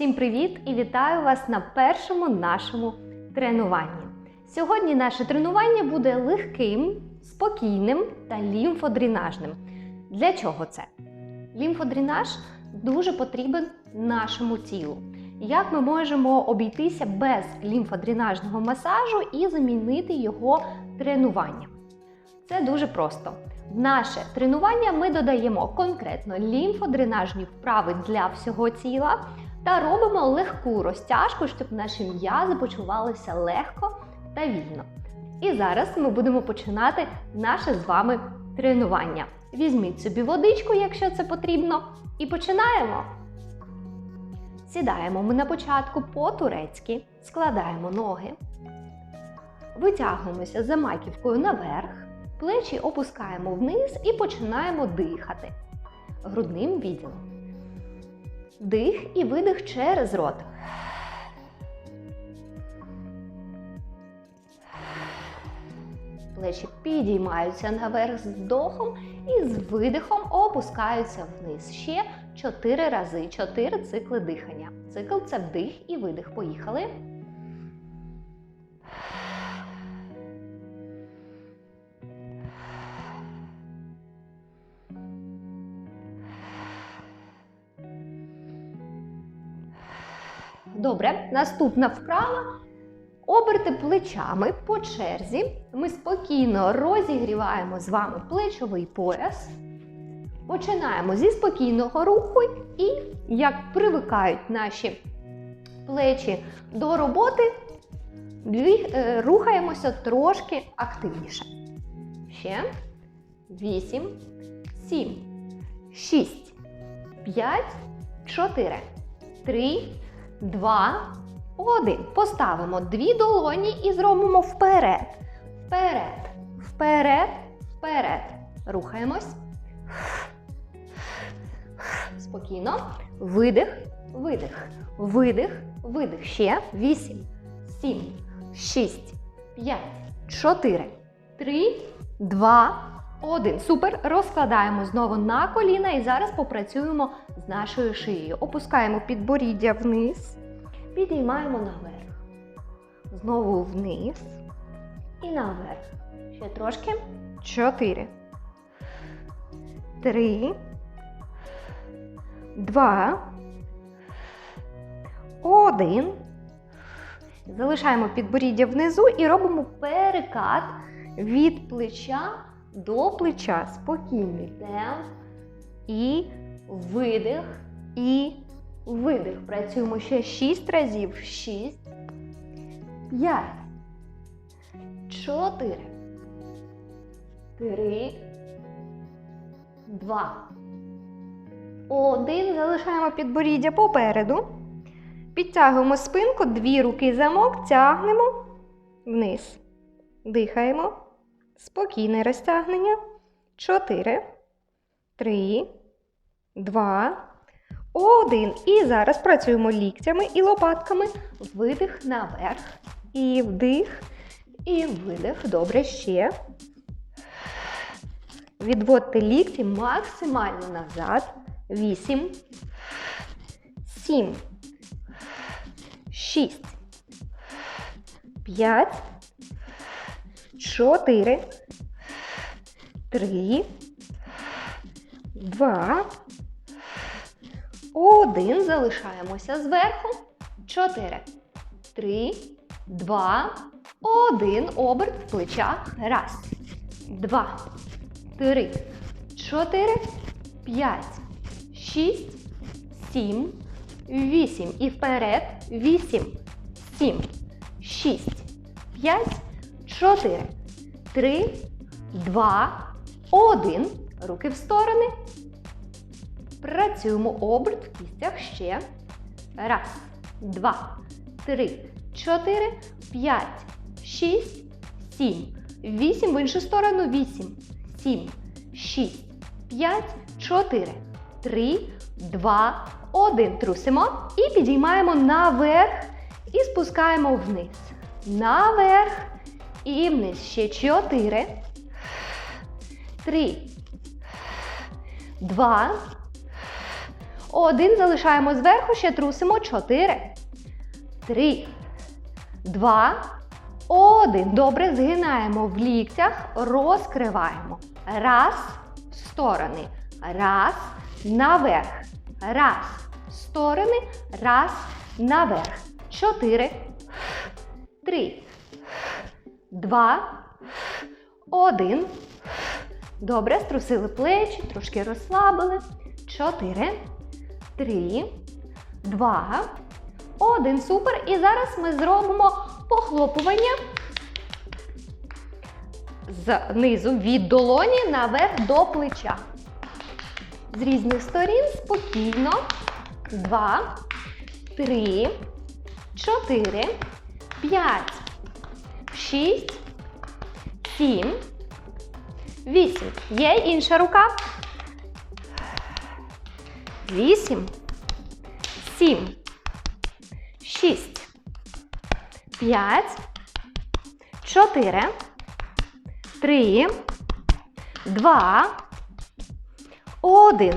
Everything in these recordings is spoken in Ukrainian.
Всім привіт і вітаю вас на першому нашому тренуванні. Сьогодні наше тренування буде легким, спокійним та лімфодренажним. Для чого це? Лімфодренаж дуже потрібен нашому тілу. Як ми можемо обійтися без лімфодренажного масажу і замінити його тренуванням? Це дуже просто. В наше тренування ми додаємо конкретно лімфодренажні вправи для всього тіла та робимо легку розтяжку, щоб наші м'язи почувалися легко та вільно. І зараз ми будемо починати наше з вами тренування. Візьміть собі водичку, якщо це потрібно, і починаємо. Сідаємо ми на початку по-турецьки, складаємо ноги, витягуємося за маківкою наверх, плечі опускаємо вниз і починаємо дихати грудним відділом. Дих і видих через рот. Плечі підіймаються наверх з вдохом і з видихом опускаються вниз. Ще 4 рази, 4 цикли дихання. Цикл це вдих і видих. Поїхали. Добре, наступна вправа. Оберти плечами по черзі. Ми спокійно розігріваємо з вами плечовий пояс. Починаємо зі спокійного руху і, як привикають наші плечі до роботи, е, рухаємося трошки активніше. Ще 8, 7, 6, 5, 4, 3, 2, 1. Поставимо дві долоні і зробимо вперед. Вперед. Вперед. Вперед. Рухаємось. Спокійно. Видих, видих, видих, видих. Ще. 8, 7, 6, 5, 4, 3, 2, 1. Супер. Розкладаємо знову на коліна і зараз попрацюємо з нашою шиєю. Опускаємо підборіддя вниз. Підіймаємо наверх. Знову вниз. І наверх. Ще трошки. Чотири. Три. Два. Один. Залишаємо підборіддя внизу і робимо перекат від плеча до плеча. Спокійний темп. І видих. І видих. Працюємо ще 6 разів. 6, 5, 4, 3, 2, 1. Залишаємо підборіддя попереду. Підтягуємо спинку, дві руки замок, тягнемо вниз. Дихаємо. Спокійне розтягнення. 4, 3, 2, один. І зараз працюємо ліктями і лопатками. Видих наверх. І вдих. І видих. Добре, ще. Відводьте лікті максимально назад. Вісім. Сім. Шість. П'ять. Чотири. Три. Два. Один. Залишаємося зверху. Чотири. Три. Два. Один. Оберт в плечах. Раз. Два. Три. Чотири. П'ять. Шість. Сім. Вісім. І вперед. Вісім. Сім. Шість. П'ять. Чотири. Три. Два. Один. Руки в сторони. Працюємо оберт в кістях ще. Раз, два, три, чотири, п'ять, шість, сім. Вісім. В іншу сторону. Вісім, сім, шість, п'ять, чотири, три, два, один. Трусимо і підіймаємо наверх і спускаємо вниз. Наверх і вниз. Ще чотири. Три. Два. Один залишаємо зверху, ще трусимо. Чотири. Три. Два. Один. Добре, згинаємо в ліктях, розкриваємо. Раз. В сторони. Раз. Наверх. Раз. В сторони. Раз. Наверх. Чотири. Три. Два. Один. Добре, струсили плечі, трошки розслабили. Чотири. Три. Два. Один. Супер. І зараз ми зробимо похлопування знизу від долоні наверх до плеча. З різних сторін спокійно. Два, три, чотири, п'ять, шість, сім, вісім. Є інша рука. Вісім, сім, шість, п'ять, чотири, три, два, один.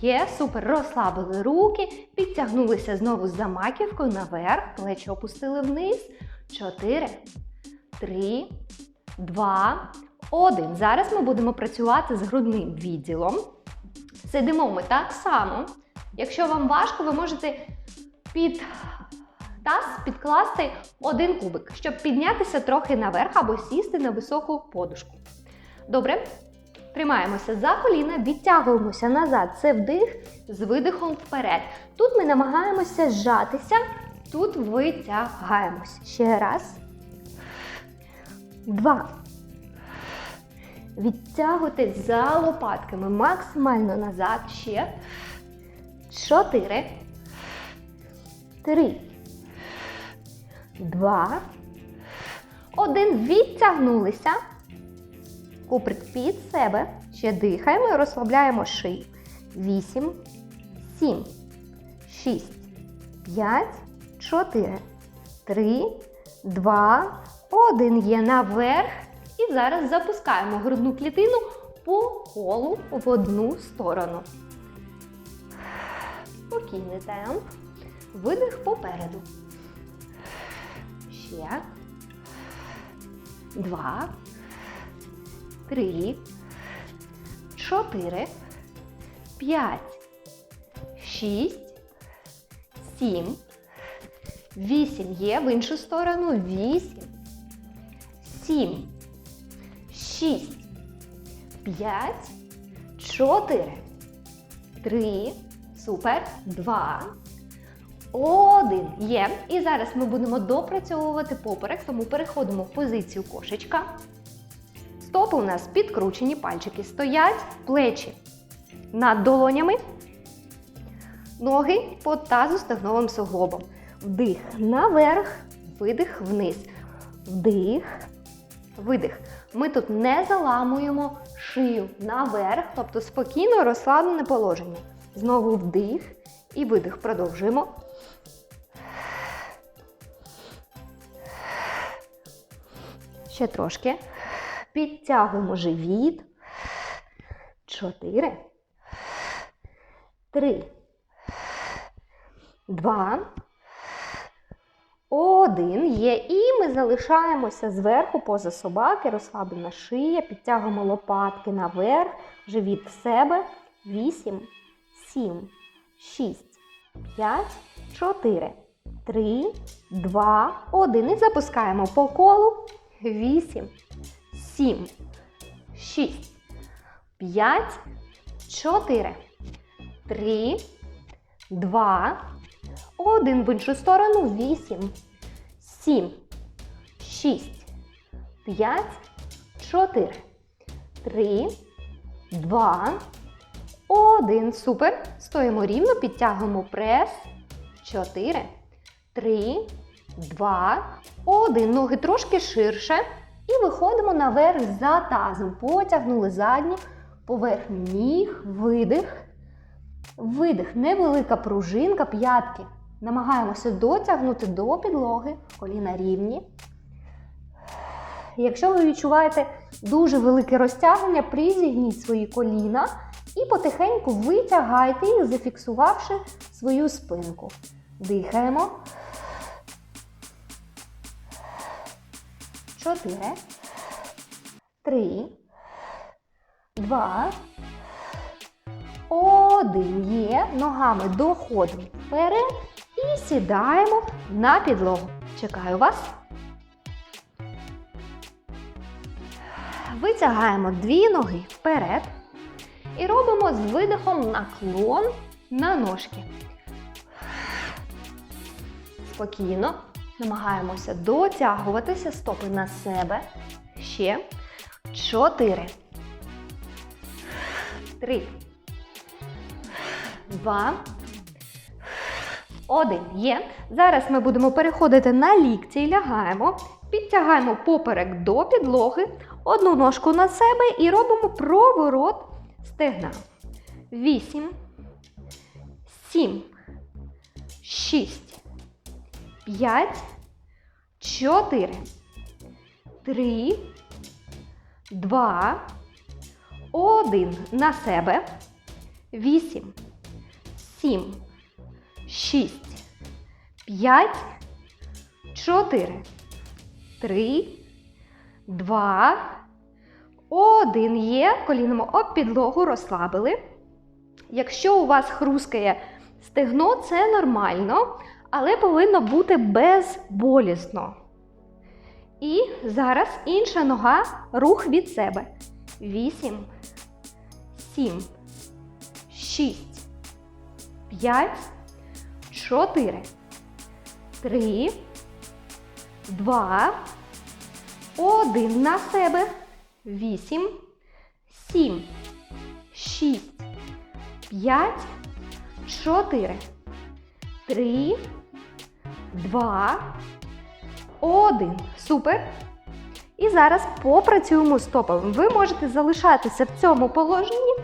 Є, супер. Розслабили руки, підтягнулися знову за маківкою наверх, плечі опустили вниз. Чотири, три, два, один. Зараз ми будемо працювати з грудним відділом. Сидимо ми так само. Якщо вам важко, ви можете під таз підкласти один кубик, щоб піднятися трохи наверх або сісти на високу подушку. Добре? Тримаємося за коліна, відтягуємося назад. Це вдих з видихом вперед. Тут ми намагаємося зжатися, тут витягаємося. Ще раз. Два. Відтягуйтесь за лопатками максимально назад. Ще. Чотири. Три. Два. Один. Відтягнулися. Куприк під себе. Ще дихаємо і розслабляємо шию. Вісім. Сім. Шість. П'ять. Чотири. Три. Два. Один. Є наверх. І зараз запускаємо грудну клітину по колу в одну сторону. Спокійний темп. Видих попереду. Ще. Два. Три. Чотири. П'ять. Шість. Сім. Вісім. Є в іншу сторону. Вісім. Сім. Шість. П'ять. Чотири. Три. Супер. Два. Один. Є. І зараз ми будемо допрацьовувати поперек, тому переходимо в позицію кошечка. Стопи у нас підкручені, пальчики стоять, плечі над долонями, ноги по тазу стегновим суглобом. Вдих наверх, видих вниз. Вдих, видих. Ми тут не заламуємо шию наверх, тобто спокійно розслаблене положення. Знову вдих і видих. Продовжуємо. Ще трошки. Підтягуємо живіт. Чотири. Три. Два. Один. Є. І ми залишаємося зверху поза собаки, розслаблена шия, підтягуємо лопатки наверх, живіт в себе. Вісім, сім, шість, п'ять, чотири, три, два, один. І запускаємо по колу. Вісім, сім, шість, п'ять, чотири, три, два, один. В іншу сторону. Вісім, сім, шість, п'ять, чотири, три, два, один. Супер. Стоїмо рівно, підтягуємо прес. Чотири, три, два, один. Ноги трошки ширше. І виходимо наверх за тазом. Потягнули задню поверхню ніг, видих. Видих. Невелика пружинка, п'ятки. Намагаємося дотягнути до підлоги, коліна рівні. Якщо ви відчуваєте дуже велике розтягнення, призігніть свої коліна і потихеньку витягайте їх, зафіксувавши свою спинку. Дихаємо. Чотири. Три. Два. Один. Є. Ногами доходимо вперед і сідаємо на підлогу. Чекаю вас. Витягаємо дві ноги вперед і робимо з видихом наклон на ножки. Спокійно намагаємося дотягуватися стопи на себе. Ще. Чотири. Три. Два. Один. Є. Зараз ми будемо переходити на лікті лягаємо. Підтягаємо поперек до підлоги, одну ножку на себе і робимо проворот стегна. Вісім. Сім. Шість. П'ять. Чотири. Три. Два. Один. На себе. Вісім. Сім. Шість. П'ять. Чотири. Три. Два. Один. Є. Колінемо об підлогу розслабили. Якщо у вас хрускає стегно, це нормально, але повинно бути безболісно. І зараз інша нога, рух від себе. Вісім. Сім. Шість. П'ять. Чотири. Три. Два. Один на себе. Вісім. Сім. Шість. П'ять. Чотири. Три. Два. Один. Супер. І зараз попрацюємо стопами. Ви можете залишатися в цьому положенні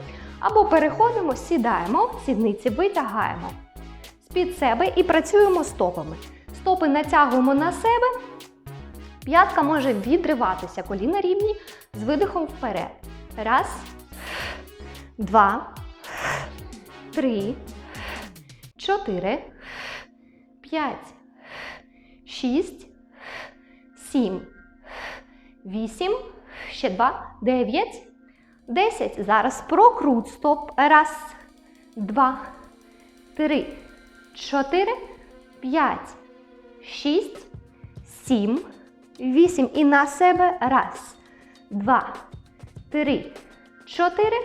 або переходимо, сідаємо, сідниці витягаємо з-під себе і працюємо стопами. Стопи натягуємо на себе. П'ятка може відриватися, коліна рівні з видихом вперед. Раз, два, три, чотири, п'ять, шість, сім, вісім, ще два, дев'ять, десять. Зараз прокрут стоп. Раз, два, три, чотири, п'ять, шість, сім, вісім. І на себе. Раз, два, три, чотири,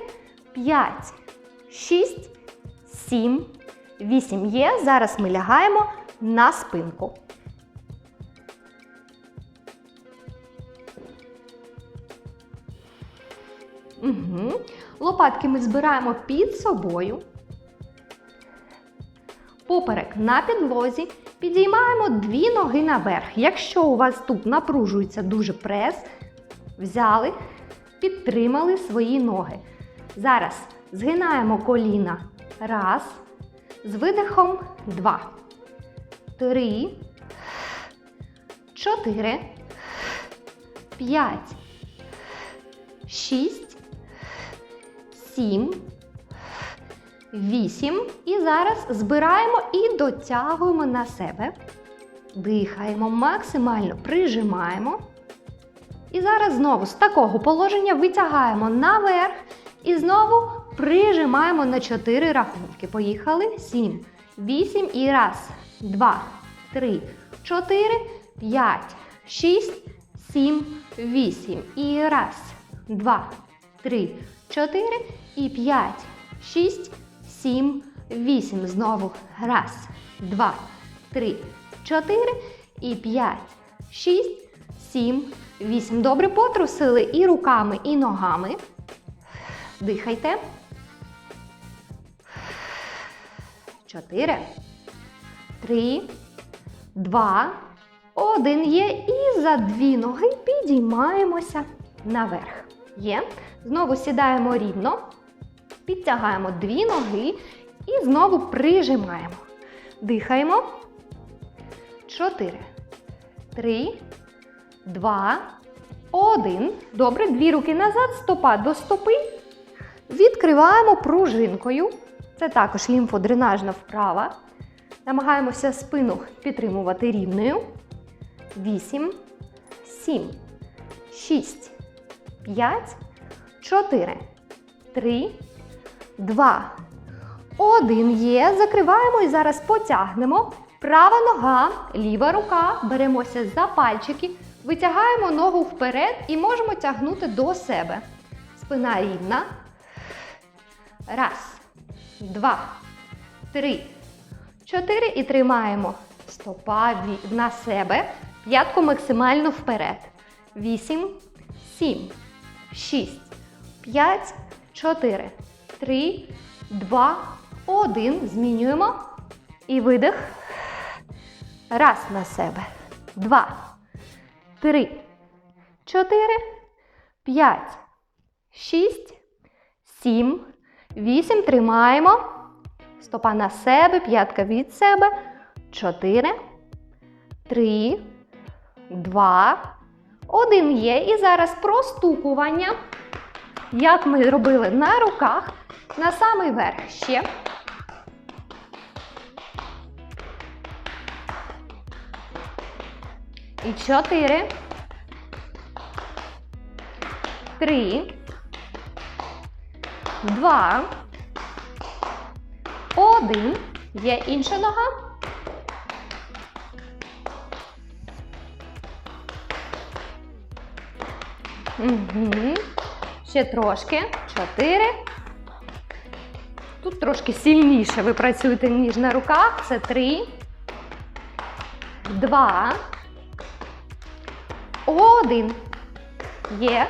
п'ять, шість, сім, вісім. Є. Зараз ми лягаємо на спинку. Угу. Лопатки ми збираємо під собою. Поперек на підлозі. Підіймаємо дві ноги наверх. Якщо у вас тут напружується дуже прес, взяли, підтримали свої ноги. Зараз згинаємо коліна. Раз. З видихом два. Три. Чотири. П'ять. Шість. Сім. Вісім. І зараз збираємо і дотягуємо на себе. Дихаємо, максимально прижимаємо. І зараз знову з такого положення витягаємо наверх і знову прижимаємо на 4 рахунки. Поїхали. 7, 8 і раз, два, три, чотири, п'ять, шість, сім, вісім. І раз, два, три, чотири і п'ять, шість, сім, вісім. Знову раз, два, три, чотири і п'ять, шість, сім, вісім. Добре потрусили і руками, і ногами. Дихайте. Чотири. Три. Два. Один є. І за дві ноги підіймаємося наверх. Є. Знову сідаємо рівно. Підтягаємо дві ноги і знову прижимаємо. Дихаємо. Чотири. Три. Два. Один. Добре, дві руки назад, стопа до стопи. Відкриваємо пружинкою. Це також лімфодренажна вправа. Намагаємося спину підтримувати рівною. 8, 7, 6, 5, 4, 3, 2, 1. Є. Закриваємо і зараз потягнемо. Права нога, ліва рука. Беремося за пальчики, витягаємо ногу вперед і можемо тягнути до себе. Спина рівна. Раз, два, три, чотири. І тримаємо стопа на себе. П'ятку максимально вперед. Вісім, сім, шість, п'ять, чотири, три, два, один. Змінюємо. І видих. Раз на себе. Два, три, чотири, п'ять, шість, сім, вісім. Тримаємо. Стопа на себе, п'ятка від себе. Чотири, три, два, один є. І зараз простукування. Як ми робили на руках, на самий верх ще. І чотири. Три. Два. Один. Є інша нога. Угу. Ще трошки. Чотири. Трошки сильніше ви працюєте, ніж на руках. Це три. Два. Один. Є.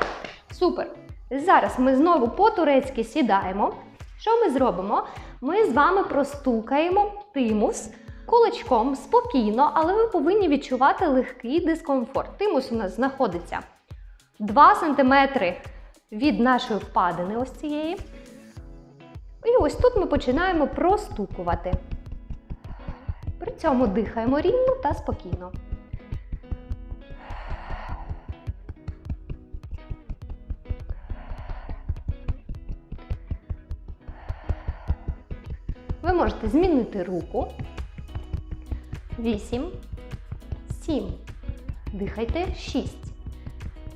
Супер. Зараз ми знову по-турецьки сідаємо. Що ми зробимо? Ми з вами простукаємо тимус кулачком спокійно, але ви повинні відчувати легкий дискомфорт. Тимус у нас знаходиться 2 см від нашої впадини ось цієї. І ось тут ми починаємо простукувати. При цьому дихаємо рівно та спокійно. Ви можете змінити руку. 8, 7. Дихайте. 6,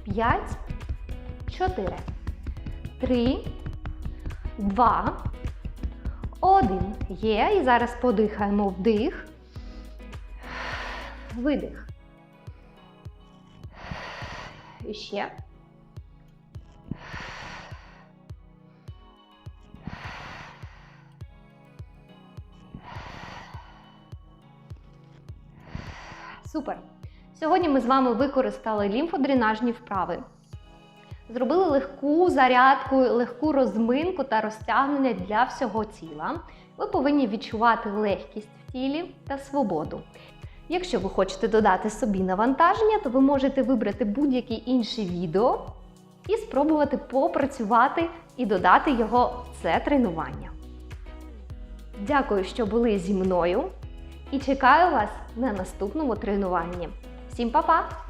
5, 4, 3, 2, 1. Є. І зараз подихаємо вдих. Видих. І ще. Супер! Сьогодні ми з вами використали лімфодренажні вправи. Зробили легку зарядку, легку розминку та розтягнення для всього тіла. Ви повинні відчувати легкість в тілі та свободу. Якщо ви хочете додати собі навантаження, то ви можете вибрати будь-яке інше відео і спробувати попрацювати і додати його в це тренування. Дякую, що були зі мною і чекаю вас на наступному тренуванні. Всім па-па!